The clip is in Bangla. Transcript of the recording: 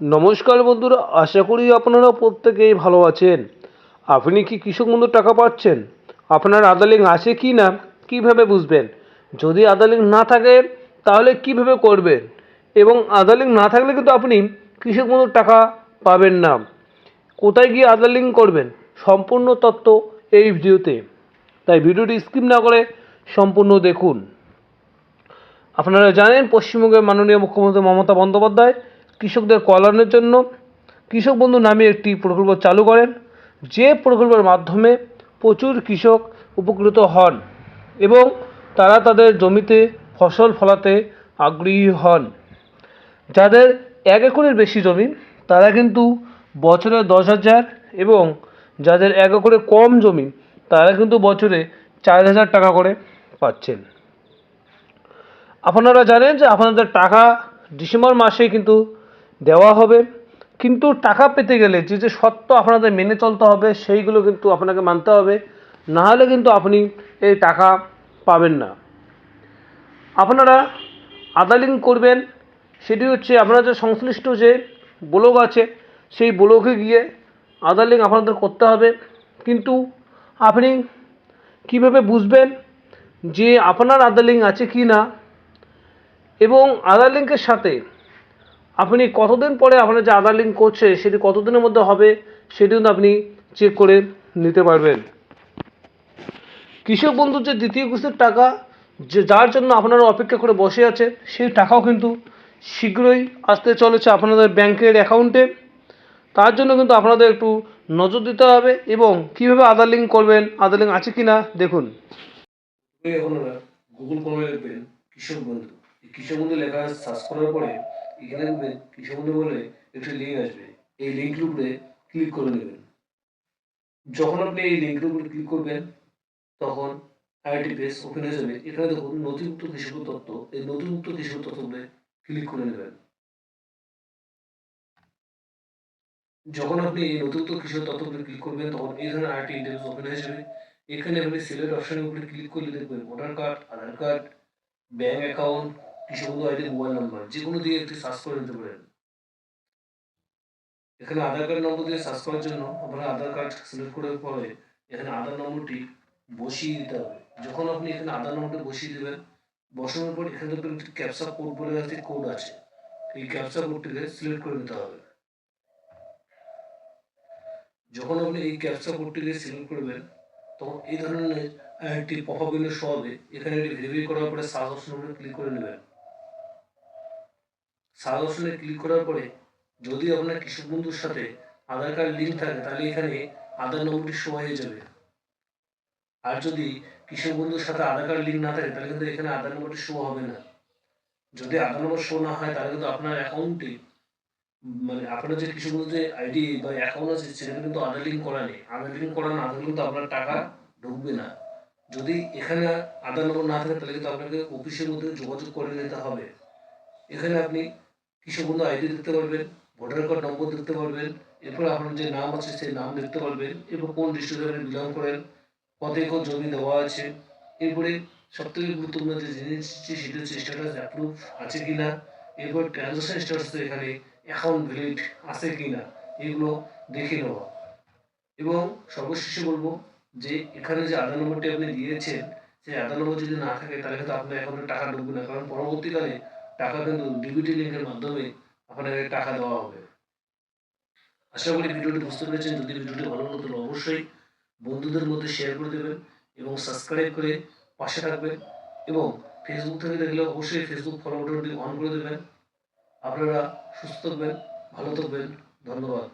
নমস্কার বন্ধুরা, আশা করি আপনারা প্রত্যেকেই ভালো আছেন। আপনি কি কৃষক বন্ধুর টাকা পাচ্ছেন? আপনার লিঙ্ক আছে কি না? কীভাবে বুঝবেন? যদি লিঙ্ক না থাকে, তাহলে কীভাবে করবেন? এবং লিঙ্ক না থাকলে কিন্তু আপনি কৃষক বন্ধুর টাকা পাবেন না। কোথায় গিয়ে লিঙ্ক করবেন? সম্পূর্ণ তথ্য এই ভিডিওতে। তাই ভিডিওটি স্কিপ না করে সম্পূর্ণ দেখুন। আপনারা জানেন, পশ্চিমবঙ্গের মাননীয় মুখ্যমন্ত্রী মমতা বন্দ্যোপাধ্যায় কৃষকদের কল্যাণের জন্য কৃষক বন্ধু নামে একটি প্রকল্প চালু করেন, যে প্রকল্পের মাধ্যমে প্রচুর কৃষক উপকৃত হন এবং তারা তাদের জমিতে ফসল ফলাতে আগ্রহী হন। যাদের এক একরের বেশি জমি, তারা কিন্তু বছরে দশ হাজার এবং যাদের এক একরে কম জমি, তারা কিন্তু বছরে চার হাজার টাকা করে পাচ্ছেন। আপনারা জানেন যে আপনাদের টাকা ডিসেম্বর মাসে কিন্তু দেওয়া হবে। কিন্তু টাকা পেতে গেলে যে যে শর্ত আপনাদের মেনে চলতে হবে, সেইগুলো কিন্তু আপনাকে মানতে হবে। না হলে কিন্তু আপনি এই টাকা পাবেন না। আপনারা লিঙ্ক করবেন। সেটি হচ্ছে আপনারা যে সংশ্লিষ্ট যে ব্লগ আছে, সেই ব্লগে গিয়ে লিঙ্ক আপনাদের করতে হবে। কিন্তু আপনি কীভাবে বুঝবেন যে আপনার লিঙ্ক আছে কি না এবং আধার লিঙ্কের সাথে আপনি কতদিন পরে আপনার যে আধার লিঙ্ক করছে, সেটি কতদিনের মধ্যে হবে, সেটি কিন্তু আপনি চেক করে নিতে পারবেন। কৃষক বন্ধুর যে দ্বিতীয় কিস্তির টাকা, যে যার জন্য আপনারা অপেক্ষা করে বসে আছে সেই টাকাও কিন্তু শীঘ্রই আসতে চলেছে আপনাদের ব্যাংকের অ্যাকাউন্টে। তার জন্য কিন্তু আপনাদের একটু নজর দিতে হবে এবং কীভাবে আধার লিঙ্ক করবেন আধার লিঙ্ক আছে কি না দেখুন গুগল ক্রোমে লিখবেন কৃষক বন্ধু। কৃষক বন্ধু লেখা সার্চ করার পরে এখানে লিখবেন কৃষক বন্ধু বলে একটি লিঙ্ক আসবে। এই লিঙ্কের উপরে ক্লিক করে নেবেন। যখন আপনি এই লিঙ্কের উপরে ক্লিক করবেন, তখন আইটি পেজ ওপেন হয়ে যাবে। এখানে দেখুন নথিভুক্ত কৃষক তত্ত্ব এই নথিভুক্ত কৃষক তত্ত্ব উপরে ক্লিক করে নেবেন। যখন আপনি এই নথিভুক্ত কৃষক উপরে ক্লিক করবেন, তখন এই ধরনের আইটি ইন্টারফেস ওপেন হয়ে যাবে। এখানে আপনি সিলেক্ট অপশনের উপরে ক্লিক করলে দেখবেন voter card Aadhaar card bank account কৃষক আইডি মোবাইল নাম্বার যে কোনো দিয়ে একটি সার্চ করে নিতে পারেন। এখানে আধার কার্ড নম্বর দিয়ে সার্চ করার জন্য আপনারা আধার কার্ড সিলেক্ট করার পরে এখানে আধার নম্বরটি বসিয়ে দিতে হবে। যখন আপনি এখানে আধার নম্বরটি বসিয়ে দেবেন, বসানোর পর এখানে দেখবেন একটি ক্যাপসা কোড বলে একটি কোড আছে। এই ক্যাপসা কোডটিকে সিলেক্ট করে নিতে হবে। যখন আপনি এই ক্যাপসা কোডটিকে সিলেক্ট করবেন, তখন এই ধরনের একটি পপআপ উইন্ডো শো হবে। এখানে এটি ভেরিফাই করার পরে সার্চ অপশন উপরে ক্লিক করে নেবেন। অপশনে ক্লিক করার পরে যদি আপনার কৃষক বন্ধুর সাথে আধার কার্ড লিঙ্ক থাকে, তাহলে এখানে আধার নম্বরটি শো হয়ে যাবে। আর যদি কৃষক বন্ধুর সাথে আধার কার্ড লিঙ্ক না থাকে, তাহলে কিন্তু এখানে আধার নম্বরটি শো হবে না। যদি আধার নম্বর শো না হয়, তাহলে কিন্তু আপনার অ্যাকাউন্টে মানে আপনার যে কৃষক বন্ধু যে আইডি বা অ্যাকাউন্ট আছে সেটা কিন্তু আধার লিঙ্ক করা নেই। আধার লিঙ্ক করা না থাকলে কিন্তু আপনার টাকা ঢুকবে না। যদি এখানে আধার নম্বর না থাকে, তাহলে কিন্তু আপনাকে অফিসের মধ্যে যোগাযোগ করে নিতে হবে। এখানে আপনি কৃষক বন্ধু আইডি দেখতে পারবেন, ভোটার কার্ড নম্বর দেখতে পারবেন, এরপর আপনার যে নাম আছে সেই নাম দেখতে পারবেন, এরপর কোন ডিস্ট্রিক্টে বিলং করেন, কত একর জমি দেওয়া আছে, এরপরে সব থেকে গুরুত্বপূর্ণ যে জিনিস সেটা হচ্ছে স্ট্যাটাস অ্যাপ্রুভ আছে কি না এরপর ট্রানজাকশন স্ট্যাটাস এখানে অ্যাকাউন্ট ভ্যালিড আছে কি না এগুলো দেখে নেওয়া। এবং সর্বশেষে বলব যে এখানে যে আধার নম্বরটি আপনি দিয়েছেন, সেই আধার নম্বর যদি না থাকে তাহলে কিন্তু আপনার অ্যাকাউন্টে টাকা ঢুকবে না, কারণ পরবর্তীকালে টাকা কিন্তু ডিবিটি লিঙ্কের মাধ্যমে আপনাকে টাকা দেওয়া হবে। আশা করি ভিডিওটি বুঝতে পেরেছেন। যদি ভিডিওটি ভালো তাহলে অবশ্যই বন্ধুদের মধ্যে শেয়ার করে দেবেন এবং সাবস্ক্রাইব করে পাশে থাকবেন এবং ফেসবুক থেকে দেখলে অবশ্যই ফেসবুক ফলো বাটনটি অন করে দেবেন। আপনারা সুস্থ থাকবেন, ভালো থাকবেন। ধন্যবাদ।